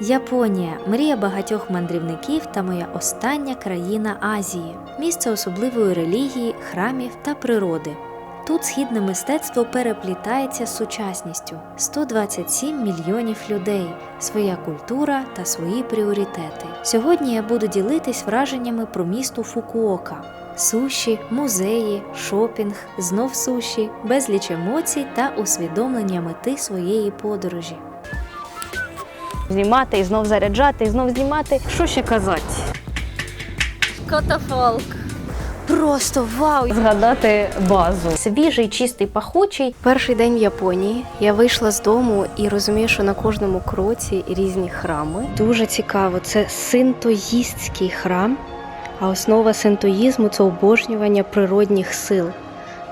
Японія мрія багатьох мандрівників та моя остання країна Азії, місце особливої релігії, храмів та природи. Тут східне мистецтво переплітається з сучасністю. 127 мільйонів людей, своя культура та свої пріоритети. Сьогодні я буду ділитись враженнями про місто Фукуока. Суші, музеї, шопінг, знов суші, безліч емоцій та усвідомлення мети своєї подорожі. Знімати і знов заряджати, і знов знімати. Що ще казати? Катафалк. Просто вау! Згадати базу. Свіжий, чистий, пахучий. Перший день в Японії я вийшла з дому і розумію, що на кожному кроці різні храми. Дуже цікаво, це синтоїстський храм, а основа синтоїзму це обожнювання природних сил.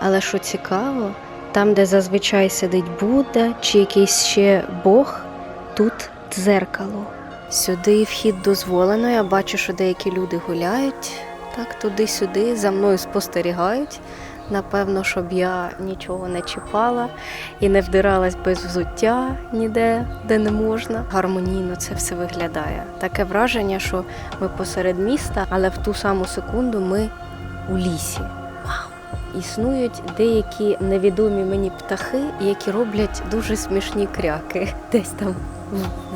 Але що цікаво, там, де зазвичай сидить Будда чи якийсь ще Бог, тут дзеркало. Сюди вхід дозволено. Я бачу, що деякі люди гуляють так туди-сюди, за мною спостерігають. Напевно, щоб я нічого не чіпала і не вдиралась без взуття ніде, де не можна. Гармонійно це все виглядає. Таке враження, що ми посеред міста, але в ту саму секунду ми у лісі. Існують деякі невідомі мені птахи, які роблять дуже смішні кряки десь там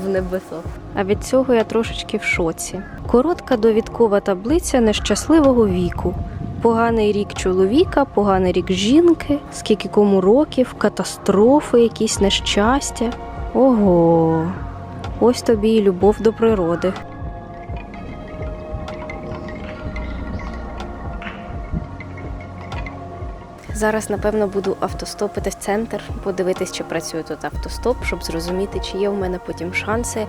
в небесах. А від цього я трошечки в шоці. Коротка довідкова таблиця нещасливого віку. Поганий рік чоловіка, поганий рік жінки, скільки кому років, катастрофи, якісь нещастя. Ого, ось тобі і любов до природи. Зараз, напевно, буду автостопити в центр, подивитись, чи працює тут автостоп, щоб зрозуміти, чи є в мене потім шанси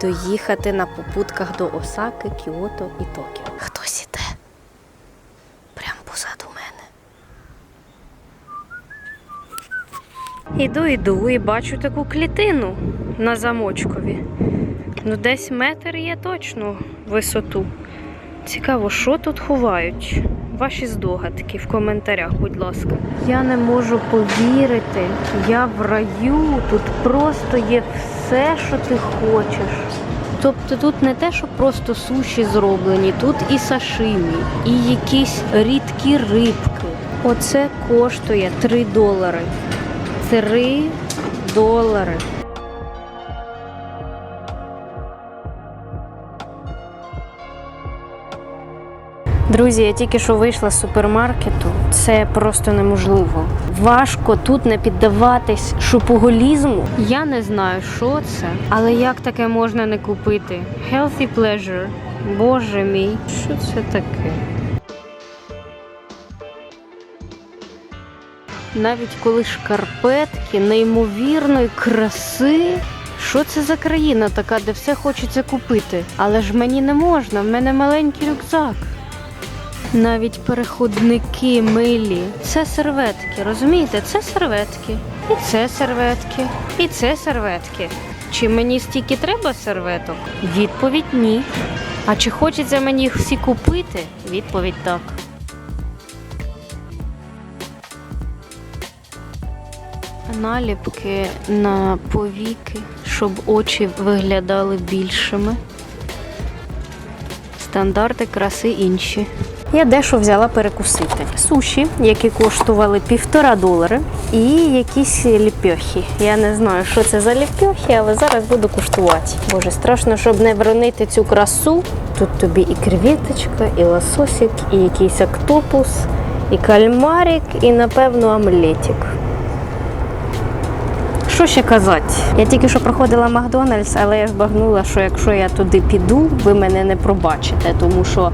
доїхати на попутках до Осаки, Кіото і Токіо. Хтось іде прямо позаду мене. Іду, іду і бачу таку клітину на замочкові. Ну, десь метр є точно висоту. Цікаво, що тут ховають? Ваші здогадки в коментарях, будь ласка. Я не можу повірити. Я в раю. Тут просто є все, що ти хочеш. Тобто тут не те, що просто суші зроблені, тут і сашимі, і якісь рідкі рибки. Оце коштує 3 долари. 3 долари. Друзі, я тільки що вийшла з супермаркету. Це просто неможливо. Важко тут не піддаватись шопоголізму. Я не знаю, що це, але як таке можна не купити? Healthy pleasure. Боже мій, що це таке? Навіть коли шкарпетки неймовірної краси. Що це за країна така, де все хочеться купити? Але ж мені не можна, в мене маленький рюкзак. Навіть переходники милі. Це серветки, розумієте? Це серветки. І це серветки. І це серветки. Чи мені стільки треба серветок? Відповідь ні. А чи хочеться мені їх всі купити? Відповідь так. Наліпки на повіки, щоб очі виглядали більшими. Стандарти краси інші. Я дещо взяла перекусити. Суші, які коштували півтора долари, і якісь ліпьохи. Я не знаю, що це за ліпьохи, але зараз буду куштувати. Боже, страшно, щоб не вронити цю красу. Тут тобі і креветочка, і лососик, і якийсь октопус, і кальмарик, і, напевно, омлетик. Що ще казати? Я тільки що проходила Макдональдс, але я збагнула, що якщо я туди піду, ви мене не пробачите, тому що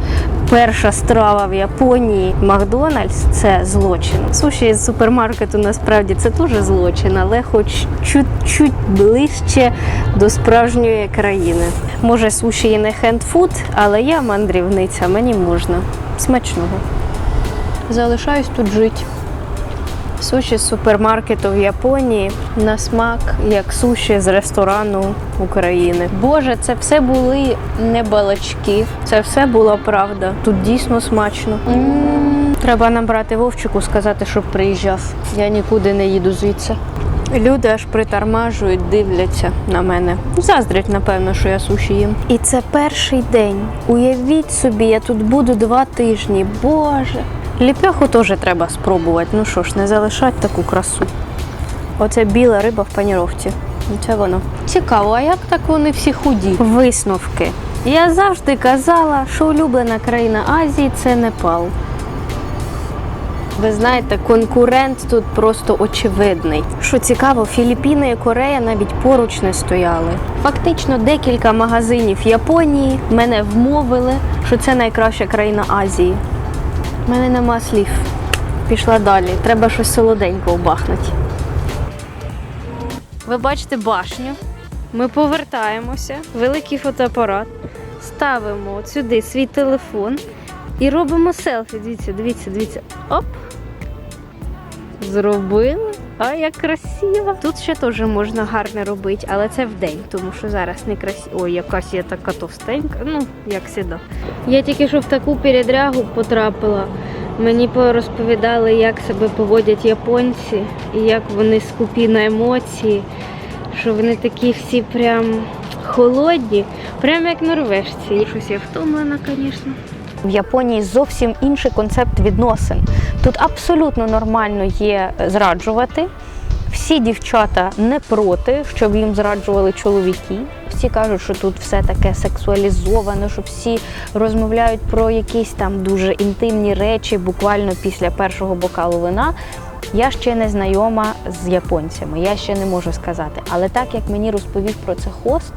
перша страва в Японії Макдональдс це злочин. Суші з супермаркету насправді це теж злочин, але хоч чуть-чуть ближче до справжньої країни. Може, суші і не хендфуд, але я мандрівниця, мені можна. Смачного. Залишаюсь тут жити. Суші з супермаркету в Японії на смак, як суші з ресторану України. Боже, це все були не балачки, це все була правда. Тут дійсно смачно. М, Треба набрати Вовчику, сказати, щоб приїжджав. Я нікуди не їду звідси. Люди аж притормажують, дивляться на мене. Заздрять, напевно, що я суші їм. І це перший день. Уявіть собі, я тут буду два тижні. Боже. Ліпьоху теж треба спробувати. Ну що ж, не залишать таку красу. Оце біла риба в паніровці. Ну, Це воно. Цікаво, а як так вони всі худі? Висновки. Я завжди казала, що улюблена країна Азії це Непал. Ви знаєте, конкурент тут просто очевидний. Що цікаво, Філіппіни і Корея навіть поруч не стояли. Фактично, декілька магазинів Японії мене вмовили, що це найкраща країна Азії. У мене нема слів. Пішла далі. Треба щось солоденько бахнути. Ви бачите башню. Ми повертаємося, великий фотоапарат, ставимо сюди свій телефон і робимо селфі. Дивіться, дивіться, дивіться. Оп! Зробили. А як красиво. Тут ще теж можна гарне робити, але це вдень, тому що зараз не красиво. Ой, якась я така товстенька, ну, як завжди. Я тільки що в таку передрягу потрапила. Мені порозповідали, як себе поводять японці і як вони скупі на емоції, що вони такі всі прям холодні, прям як норвежці. Щось я втомлена, звісно. В Японії зовсім інший концепт відносин. Тут абсолютно нормально є зраджувати. Всі дівчата не проти, щоб їм зраджували чоловіки. Всі кажуть, що тут все таке сексуалізовано, що всі розмовляють про якісь там дуже інтимні речі буквально після першого бокалу вина. Я ще не знайома з японцями, я ще не можу сказати. Але так як мені розповів про це хост,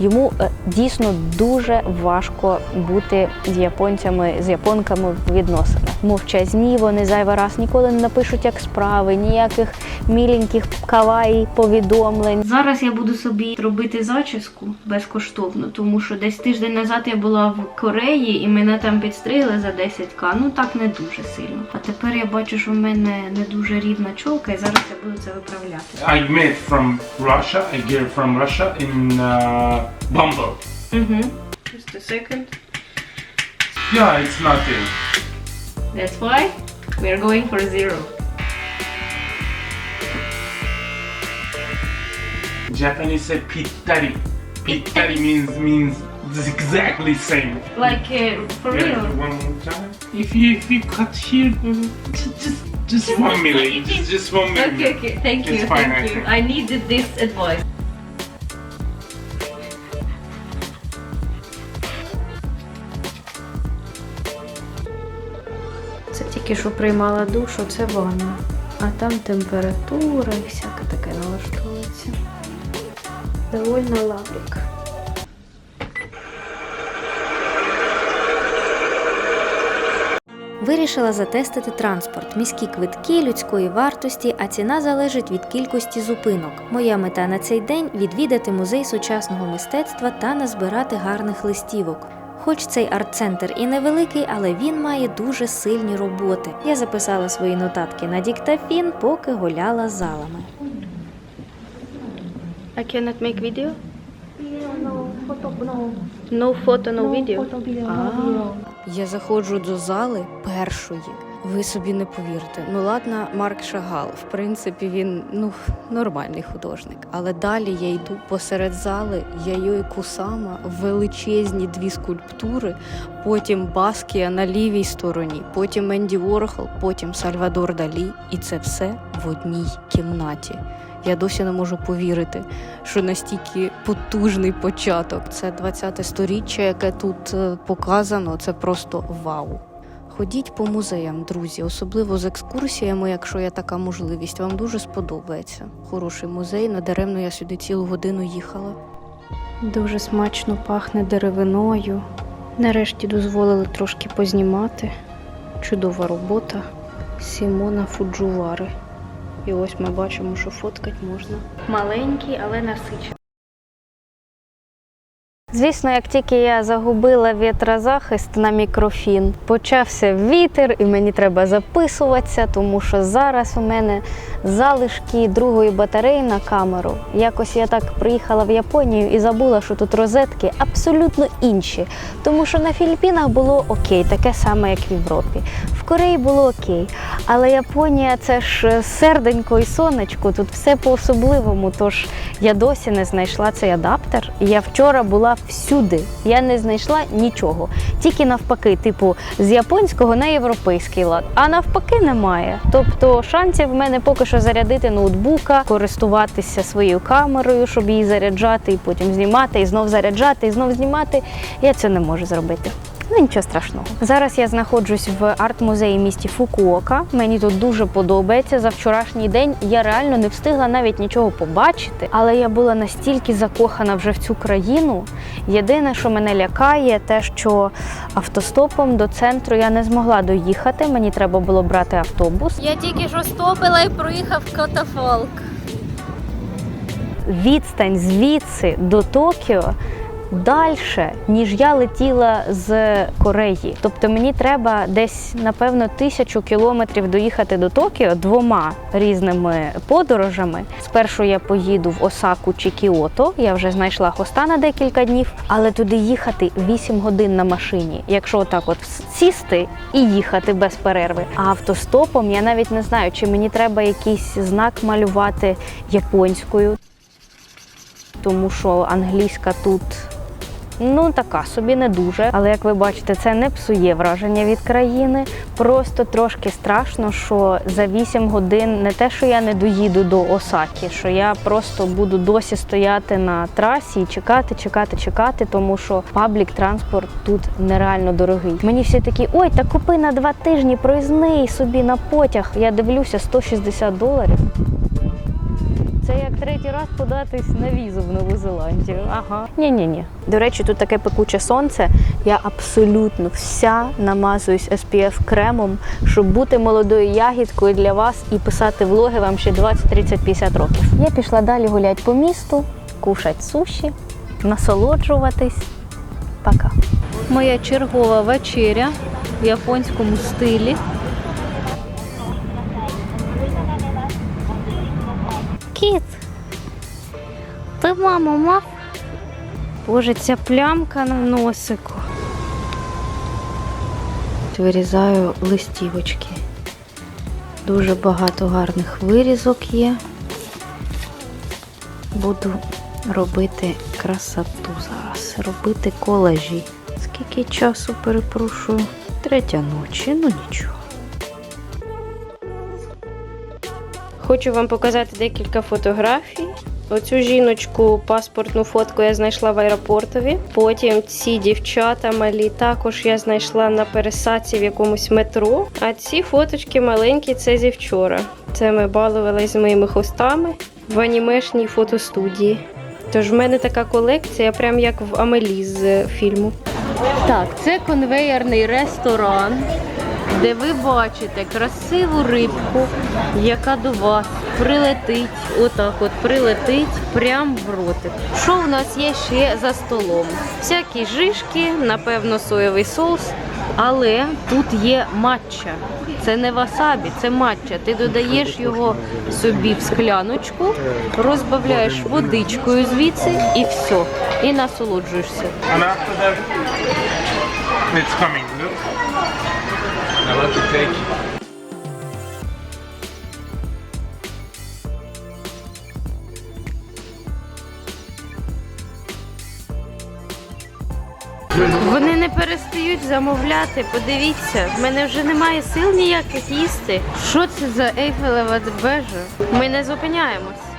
йому е, дійсно дуже важко бути з японцями, з японками в відносинах. Мовчазні, вони зайвий раз ніколи не напишуть як справи, ніяких міленьких каваї повідомлень. Зараз я буду собі робити зачіску безкоштовно, тому що десь тиждень назад я була в Кореї і мене там підстригли за 10к. Ну так не дуже сильно. А тепер я бачу, що в мене не дуже рівна чолка, і зараз я буду це виправляти. I met from Russia, a girl from Russia in uh, Bumble. Mm-hmm. Just a second. Yeah, it's nothing. That's why we are going for zero. Japanese say pitari. Pitari means means exactly same. Like uh, for yeah, real. One more time. If you if you cut here, just just, just one minute. Just, just one minute. Okay, okay. Thank you, fine, thank I you. Think. I needed this advice. Тільки що приймала душ, це ванна. А там температура і всяке таке налаштовується. Довольно лаврик. Вирішила затестити транспорт, міські квитки, людської вартості, а ціна залежить від кількості зупинок. Моя мета на цей день відвідати музей сучасного мистецтва та назбирати гарних листівок. Хоч цей арт-центр і невеликий, але він має дуже сильні роботи. Я записала свої нотатки на диктофін, поки гуляла залами. I cannot make video? No photo, no video? Я заходжу до зали першої. Ви собі не повірите. Ну ладно, Марк Шагал. В принципі, він ну нормальний художник. Але далі я йду посеред зали Яйой Кусама, величезні дві скульптури, потім Баскія на лівій стороні, потім Енді Ворхол, потім Сальвадор Далі. І це все в одній кімнаті. Я досі не можу повірити, що настільки потужний початок. Це 20-те сторіччя, яке тут е, показано. Це просто вау. Ходіть по музеям, друзі, особливо з екскурсіями, якщо є така можливість. Вам дуже сподобається. Хороший музей, надаремно я сюди цілу годину їхала. Дуже смачно пахне деревиною. Нарешті дозволили трошки познімати. Чудова робота Сімона Фуджувари. І ось ми бачимо, що фоткати можна. Маленький, але насичений. Звісно, як тільки я загубила вітрозахист на мікрофін, почався вітер, і мені треба записуватися, тому що зараз у мене залишки другої батареї на камеру. Якось я так приїхала в Японію і забула, що тут розетки абсолютно інші. Тому що на Філіппінах було окей, таке саме, як в Європі. В Кореї було окей. Але Японія це ж серденько і сонечко, тут все по-особливому. Тож я досі не знайшла цей адаптер. Я вчора була всюди. Я не знайшла нічого. Тільки навпаки, типу, з японського на європейський лад, а навпаки немає. Тобто шансів в мене поки що зарядити ноутбука, користуватися своєю камерою, щоб її заряджати, і потім знімати, і знов заряджати, і знов знімати. Я це не можу зробити. Ну нічого страшного. Зараз я знаходжусь в арт-музеї місті Фукуока. Мені тут дуже подобається. За вчорашній день я реально не встигла навіть нічого побачити, але я була настільки закохана вже в цю країну. Єдине, що мене лякає, те, що автостопом до центру я не змогла доїхати. Мені треба було брати автобус. Я тільки що стопила і проїхав катафалк. відстань звідси до Токіо далі, ніж я летіла з Кореї. Тобто мені треба десь, напевно, тисячу кілометрів доїхати до Токіо двома різними подорожами. Спершу я поїду в Осаку чи Кіото. Я вже знайшла хоста на декілька днів, але туди їхати 8 годин на машині. Якщо отак от сісти і їхати без перерви. А автостопом я навіть не знаю, чи мені треба якийсь знак малювати японською тому що англійська тут. Ну, така собі не дуже. Але як ви бачите, це не псує враження від країни. Просто трошки страшно, що за 8 годин не те, що я не доїду до Осаки, що я просто буду досі стояти на трасі і чекати, чекати, чекати, тому що паблік транспорт тут нереально дорогий. Мені всі такі, ой, та купи на два тижні проїзний собі на потяг. Я дивлюся 160 доларів. Це як третій раз податись на візу в Нову Зеландію. Ага. Ні-ні ні. До речі, тут таке пекуче сонце. Я абсолютно вся намазуюсь SPF кремом, щоб бути молодою ягідкою для вас і писати влоги вам ще 20, 30, 50 років. Я пішла далі гуляти по місту, кушати суші, насолоджуватись. Пока. Моя чергова вечеря в японському стилі. Кіт. Ти маму мав? Боже, ця плямка на носику. Вирізаю листівочки. Дуже багато гарних вирізок є. Буду робити красоту зараз, робити колажі. Скільки часу перепрошую? Третя ночі, ну нічого. Хочу вам показати декілька фотографій. Оцю жіночку паспортну фотку я знайшла в аеропортові. Потім ці дівчата малі також я знайшла на пересадці в якомусь метро. А ці фоточки маленькі це зі вчора. Це ми балувалися з моїми хостами в анімешній фотостудії. Тож в мене така колекція, прям як в Амелі з фільму. Так, це конвеєрний ресторан, де ви бачите красиву рибку, яка до вас прилетить, отак от прилетить прям в ротик. Що у нас є ще за столом? Всякі жишки, напевно, соєвий соус, але тут є матча. Це не васабі, це матча. Ти додаєш його собі в скляночку, розбавляєш водичкою звідси і все. І насолоджуєшся. To take. Вони не перестають замовляти. Подивіться, в мене вже немає сил ніяких їсти. Що це за ейфелева вежа? Ми не зупиняємось.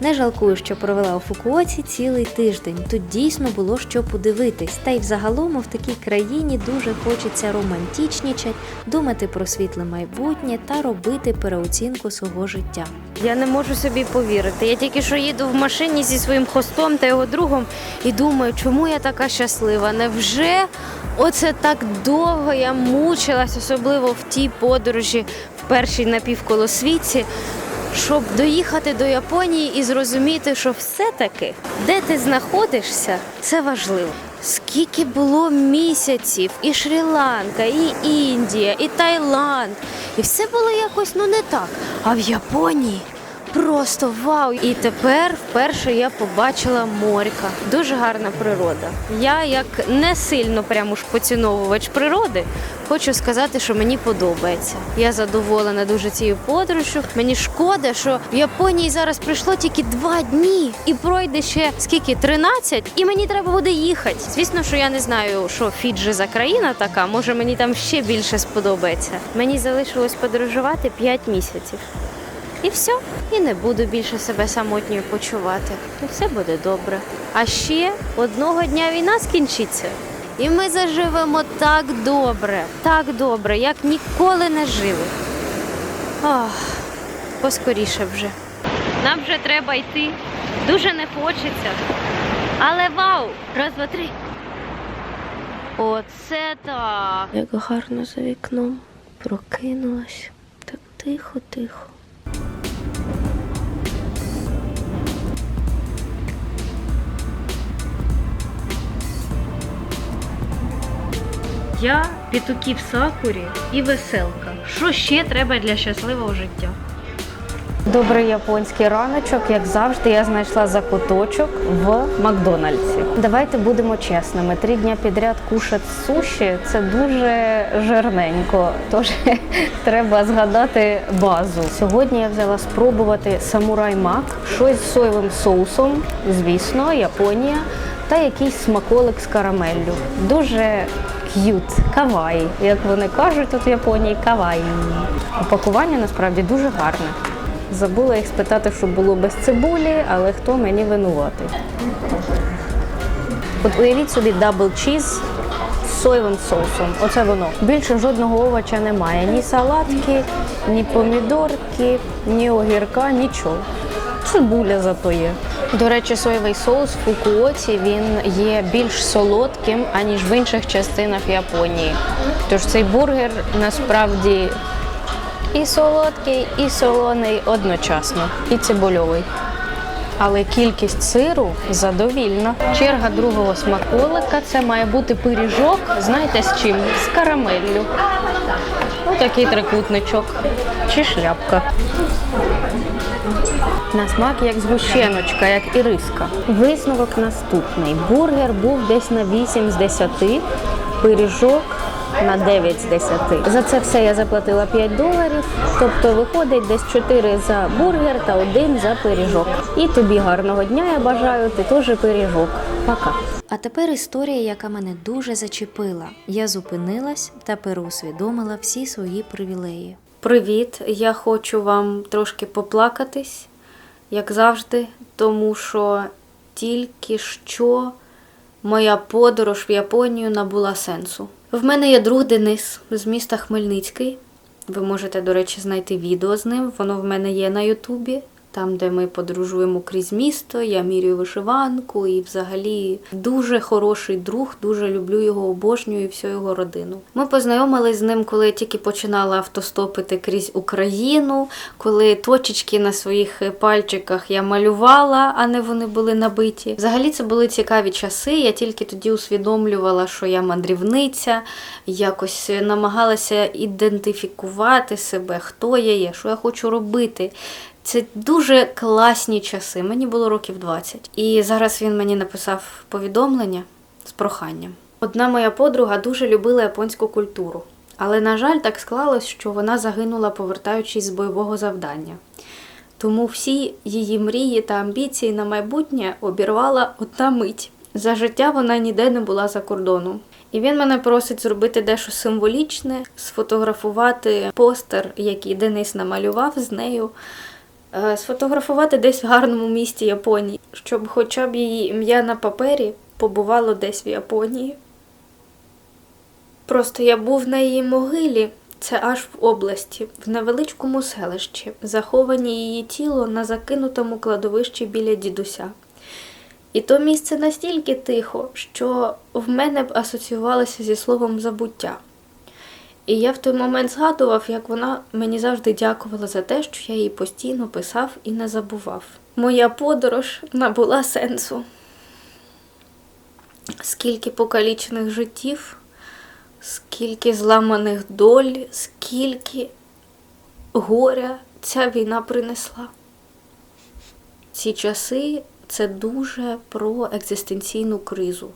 Не жалкую, що провела у Фукуоці цілий тиждень. Тут дійсно було що подивитись. Та й взагалом в такій країні дуже хочеться романтічнічать, думати про світле майбутнє та робити переоцінку свого життя. Я не можу собі повірити. Я тільки що їду в машині зі своїм хостом та його другом і думаю, чому я така щаслива? Невже оце так довго я мучилась, особливо в тій подорожі в першій напівколосвіті, щоб доїхати до Японії і зрозуміти, що все-таки, де ти знаходишся, це важливо. Скільки було місяців, і Шрі-Ланка, і Індія, і Таїланд, і все було якось ну не так. А в Японії просто вау! І тепер вперше я побачила морька. Дуже гарна природа. Я, як не сильно прямо ж поціновувач природи, хочу сказати, що мені подобається. Я задоволена дуже цією подорожю. Мені шкода, що в Японії зараз пройшло тільки два дні і пройде ще скільки 13, і мені треба буде їхати. Звісно, що я не знаю, що Фіджи за країна така. Може мені там ще більше сподобається. Мені залишилось подорожувати 5 місяців. І все, і не буду більше себе самотньою почувати. І все буде добре. А ще одного дня війна скінчиться. І ми заживемо так добре, так добре, як ніколи не жили. Ах, поскоріше вже. Нам вже треба йти. Дуже не хочеться. Але вау! Раз, два, три. Оце так. Як гарно за вікном. Прокинулась. Так тихо, Я пітуки в сакурі і веселка. Що ще треба для щасливого життя? Добрий японський раночок, як завжди, я знайшла закуточок в Макдональдсі. Давайте будемо чесними. Три дня підряд кушати суші це дуже жирненько. Тож треба згадати базу. Сьогодні я взяла спробувати самурай мак, щось з соєвим соусом, звісно, Японія, та якийсь смаколик з карамеллю. Дуже к'ют, кавай, як вони кажуть тут в Японії, кавай. Упакування насправді дуже гарне. Забула їх спитати, щоб було без цибулі, але хто мені винуватий. От уявіть собі дабл чіз з соєвим соусом. Оце воно. Більше жодного овоча немає. Ні салатки, ні помідорки, ні огірка, нічого. Цибуля зато є. До речі, соєвий соус в Фукуоці він є більш солодким, аніж в інших частинах Японії. Тож цей бургер насправді і солодкий, і солоний одночасно, і цибульовий. Але кількість сиру задовільна. Черга другого смаколика це має бути пиріжок, знаєте з чим? З карамеллю. Ось такий трикутничок чи шляпка. На смак як згущеночка, як і риска. Висновок наступний. Бургер був десь на 8 з 10, пиріжок на 9 з 10. За це все я заплатила 5 доларів, тобто виходить десь 4 за бургер та 1 за пиріжок. І тобі гарного дня я бажаю, ти теж пиріжок. Пока. А тепер історія, яка мене дуже зачепила. Я зупинилась та переусвідомила всі свої привілеї. Привіт! Я хочу вам трошки поплакатись, як завжди, тому що тільки що моя подорож в Японію набула сенсу. В мене є друг Денис з міста Хмельницький. Ви можете, до речі, знайти відео з ним. Воно в мене є на Ютубі. Там, де ми подорожуємо крізь місто, я мірюю вишиванку і взагалі дуже хороший друг, дуже люблю його, обожнюю і всю його родину. Ми познайомились з ним, коли я тільки починала автостопити крізь Україну, коли точечки на своїх пальчиках я малювала, а не вони були набиті. Взагалі це були цікаві часи. Я тільки тоді усвідомлювала, що я мандрівниця, якось намагалася ідентифікувати себе, хто я є, що я хочу робити. Це дуже класні часи. Мені було років 20. І зараз він мені написав повідомлення з проханням. Одна моя подруга дуже любила японську культуру, але, на жаль, так склалось, що вона загинула, повертаючись з бойового завдання. Тому всі її мрії та амбіції на майбутнє обірвала одна мить. За життя вона ніде не була за кордоном. І він мене просить зробити дещо символічне, сфотографувати постер, який Денис намалював з нею, сфотографувати десь в гарному місті Японії, щоб хоча б її ім'я на папері побувало десь в Японії. Просто я був на її могилі, це аж в області, в невеличкому селищі, заховані її тіло на закинутому кладовищі біля дідуся. І то місце настільки тихо, що в мене б асоціювалося зі словом забуття. І я в той момент згадував, як вона мені завжди дякувала за те, що я їй постійно писав і не забував. Моя подорож набула сенсу. Скільки покалічених життів, скільки зламаних доль, скільки горя ця війна принесла. Ці часи це дуже про екзистенційну кризу.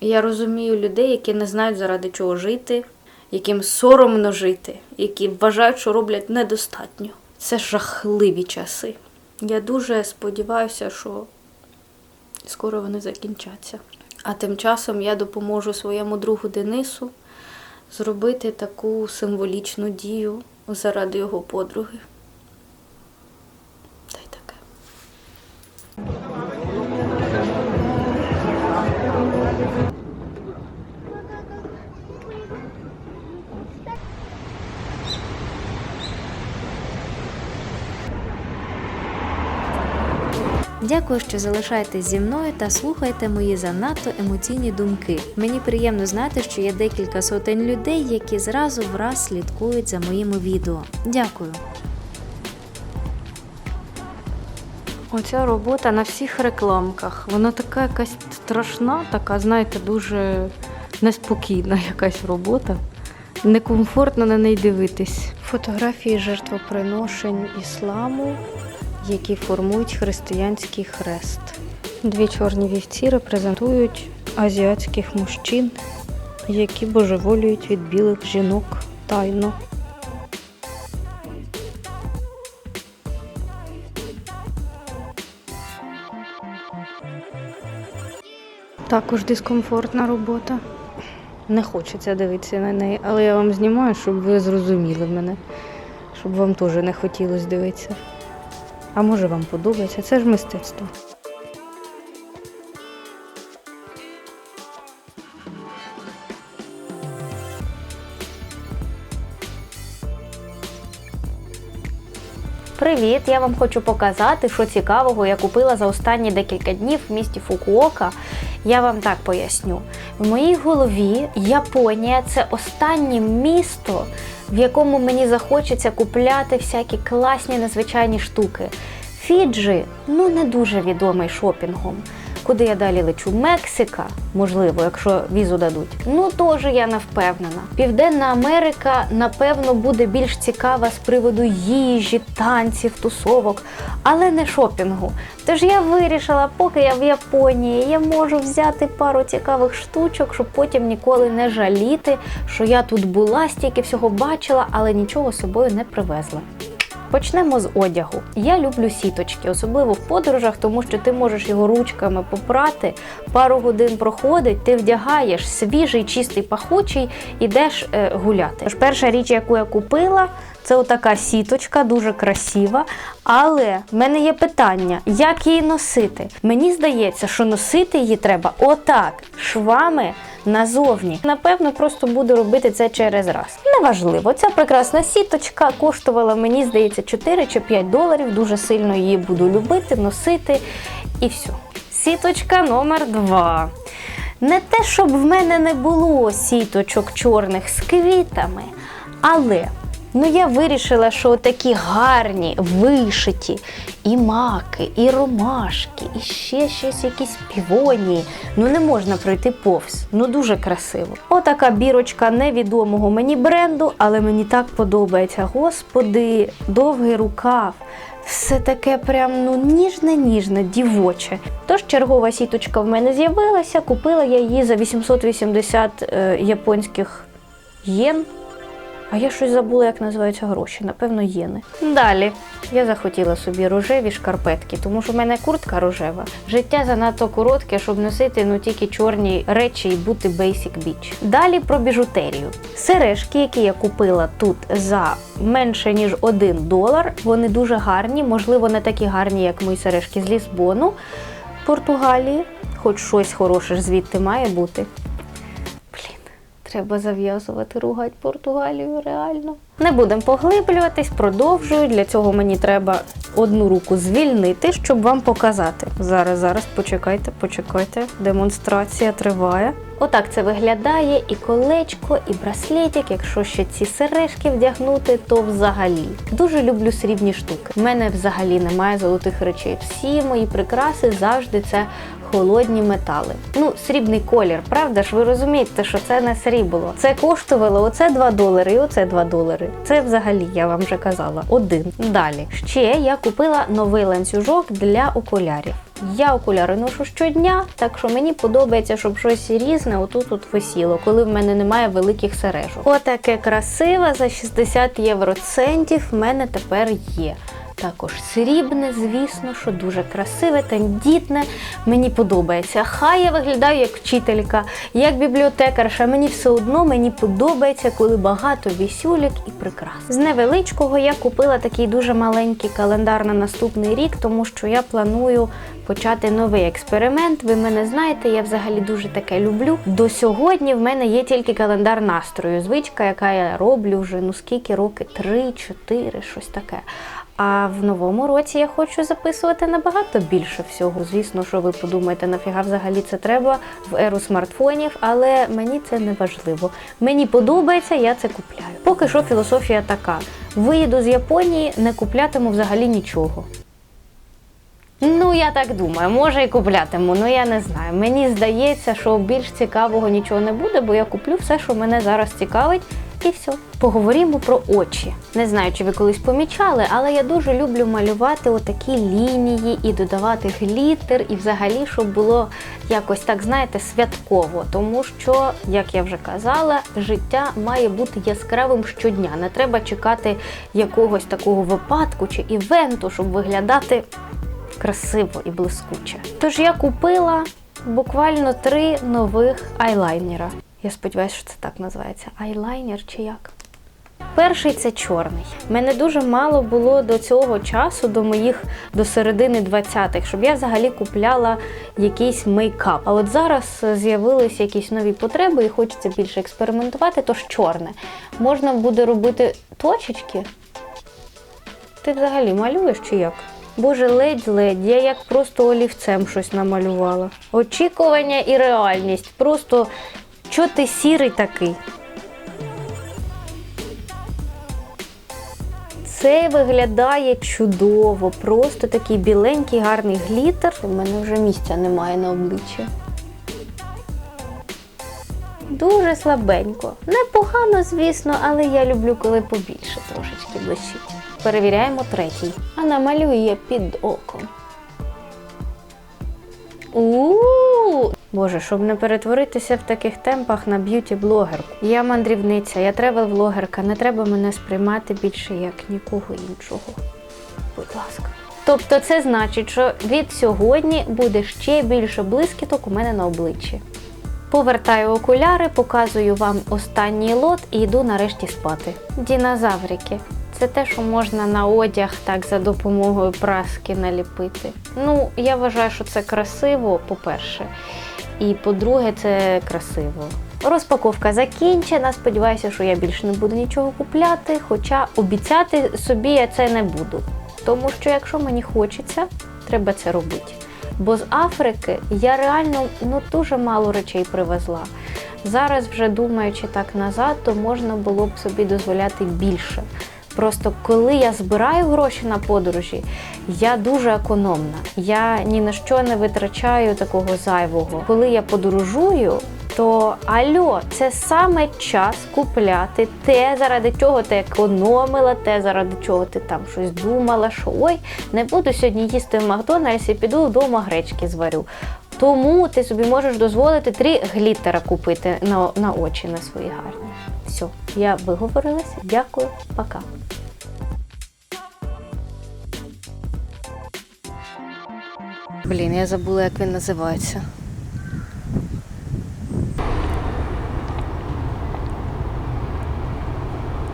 Я розумію людей, які не знають заради чого жити, яким соромно жити, які вважають, що роблять недостатньо. Це жахливі часи. Я дуже сподіваюся, що скоро вони закінчаться. А тим часом я допоможу своєму другу Денису зробити таку символічну дію заради його подруги. Дякую, що залишаєтесь зі мною та слухаєте мої занадто емоційні думки. Мені приємно знати, що є декілька сотень людей, які зразу враз слідкують за моїми відео. Дякую. Оця робота на всіх рекламках. Вона така якась страшна, така, знаєте, дуже неспокійна якась робота. Некомфортно на неї дивитись. Фотографії жертвоприношень ісламу, які формують християнський хрест. Дві чорні вівці репрезентують азіатських мужчин, які божеволюють від білих жінок тайно. Також дискомфортна робота. Не хочеться дивитися на неї, але я вам знімаю, щоб ви зрозуміли мене, щоб вам теж не хотілося дивитися. А може вам подобається, це ж мистецтво. Привіт! Я вам хочу показати, що цікавого я купила за останні декілька днів в місті Фукуока. Я вам так поясню. В моїй голові Японія це останнє місто, в якому мені захочеться купляти всякі класні незвичайні штуки. Фіджі ну не дуже відомий шопінгом. Куди я далі лечу? Мексика, можливо, якщо візу дадуть. Ну теж я не впевнена. Південна Америка, напевно, буде більш цікава з приводу їжі, танців, тусовок, але не шопінгу. Тож я вирішила, поки я в Японії, я можу взяти пару цікавих штучок, щоб потім ніколи не жаліти, що я тут була, стільки всього бачила, але нічого з собою не привезла. Почнемо з одягу. Я люблю сіточки, особливо в подорожах, тому що ти можеш його ручками попрати, пару годин проходить, ти вдягаєш свіжий, чистий, пахучий, ідеш е, гуляти. Тож перша річ, яку я купила, це отака сіточка, дуже красива. Але в мене є питання, як її носити? Мені здається, що носити її треба отак, швами назовні. Напевно, просто буду робити це через раз. Неважливо, ця прекрасна сіточка коштувала, мені здається, 4 чи 5 доларів. Дуже сильно її буду любити, носити і все. Сіточка номер 2. Не те, щоб в мене не було сіточок чорних з квітами, але ну я вирішила, що такі гарні, вишиті і маки, і ромашки, і ще щось якісь півонії. Ну не можна пройти повз. Ну дуже красиво. Отака бірочка невідомого мені бренду, але мені так подобається. Господи, довгий рукав. Все таке прям ну ніжне-ніжне, дівоче. Тож чергова сіточка в мене з'явилася. Купила я її за 880 е, японських єн. А я щось забула, як називаються гроші. Напевно, єни. Далі я захотіла собі рожеві шкарпетки, тому що в мене куртка рожева. Життя занадто коротке, щоб носити ну тільки чорні речі і бути basic bitch. Далі про біжутерію. Сережки, які я купила тут за менше ніж 1 долар. Вони дуже гарні, можливо, не такі гарні, як мої сережки з Лісбону, Португалії. Хоч щось хороше звідти має бути. Треба зав'язувати ругать Португалію реально. Не будемо поглиблюватись, продовжую. Для цього мені треба одну руку звільнити, щоб вам показати. Зараз, зараз, почекайте, почекайте. Демонстрація триває. Отак це виглядає і колечко, і браслетик. Якщо ще ці сережки вдягнути, то взагалі. Дуже люблю срібні штуки. У мене взагалі немає золотих речей. Всі мої прикраси завжди це холодні метали. Ну, срібний колір, правда ж? Ви розумієте, що це не срібло. Це коштувало оце 2 долари і оце 2 долари. Це взагалі, я вам вже казала, один. Далі. Ще я купила новий ланцюжок для окулярів. Я окуляри ношу щодня, так що мені подобається, щоб щось різне отут от висіло, коли в мене немає великих сережок. Отаке красиве за 60 євроцентів в мене тепер є. Також срібне, звісно, що дуже красиве, тендітне. Мені подобається. Хай я виглядаю як вчителька, як бібліотекарша. Мені все одно мені подобається, коли багато вісюлік і прикрас. З невеличкого я купила такий дуже маленький календар на наступний рік, тому що я планую почати новий експеримент. Ви мене знаєте, я взагалі дуже таке люблю. До сьогодні в мене є тільки календар настрою, звичка, яка я роблю вже ну скільки роки, три-чотири, щось таке. А в новому році я хочу записувати набагато більше всього. Звісно, що ви подумаєте, нафіга взагалі це треба в еру смартфонів, але мені це не важливо. Мені подобається, я це купляю. Поки що філософія така: виїду з Японії, не куплятиму взагалі нічого. Ну, я так думаю, може і куплятиму, ну я не знаю. Мені здається, що більш цікавого нічого не буде, бо я куплю все, що мене зараз цікавить, і все. Поговоримо про очі. Не знаю, чи ви колись помічали, але я дуже люблю малювати отакі лінії і додавати глітер, і взагалі, щоб було якось так, знаєте, святково. Тому що, як я вже казала, життя має бути яскравим щодня. Не треба чекати якогось такого випадку чи івенту, щоб виглядати красиво і блискуче. Тож я купила буквально три нових айлайнера. Я сподіваюся, що це так називається. Айлайнер чи як? Перший це чорний. Мене дуже мало було до цього часу, до моїх до середини 20-х, щоб я взагалі купляла якийсь мейкап. А от зараз з'явилися якісь нові потреби і хочеться більше експериментувати, тож чорне. Можна буде робити точечки. Ти взагалі малюєш чи як? Боже, ледь-ледь, я як просто олівцем щось намалювала. Очікування і реальність. Просто чо ти сірий такий? Це виглядає чудово, просто такий біленький гарний глітер. У мене вже місця немає на обличчі. Дуже слабенько. Непогано, звісно, але я люблю, коли побільше трошечки блищить. Перевіряємо третій. А намалюю під оком. У-у-у! Боже, щоб не перетворитися в таких темпах на б'юті-блогерку. Я мандрівниця, я тревел-блогерка, не треба мене сприймати більше як нікого іншого. Будь ласка. Тобто це значить, що від сьогодні буде ще більше блискіток у мене на обличчі. Повертаю окуляри, показую вам останній лот і йду нарешті спати. Дінозаврики. Це те, що можна на одяг так за допомогою праски наліпити. Ну, я вважаю, що це красиво, по-перше. І по-друге, це красиво. Розпаковка закінчена. Сподіваюся, що я більше не буду нічого купляти, хоча обіцяти собі я це не буду. Тому що якщо мені хочеться, треба це робити. Бо з Африки я реально ну, дуже мало речей привезла. Зараз, вже думаючи так назад, то можна було б собі дозволяти більше. Просто коли я збираю гроші на подорожі, я дуже економна. Я ні на що не витрачаю такого зайвого. Коли я подорожую, то альо, це саме час купляти те, заради чого ти економила, те, заради чого ти там щось думала, що ой, не буду сьогодні їсти в Макдональдсі, піду вдома гречки зварю. Тому ти собі можеш дозволити три глітера купити на, на очі на свої гарні. Все, я виговорилася. Дякую, пока. Блін, я забула, як він називається.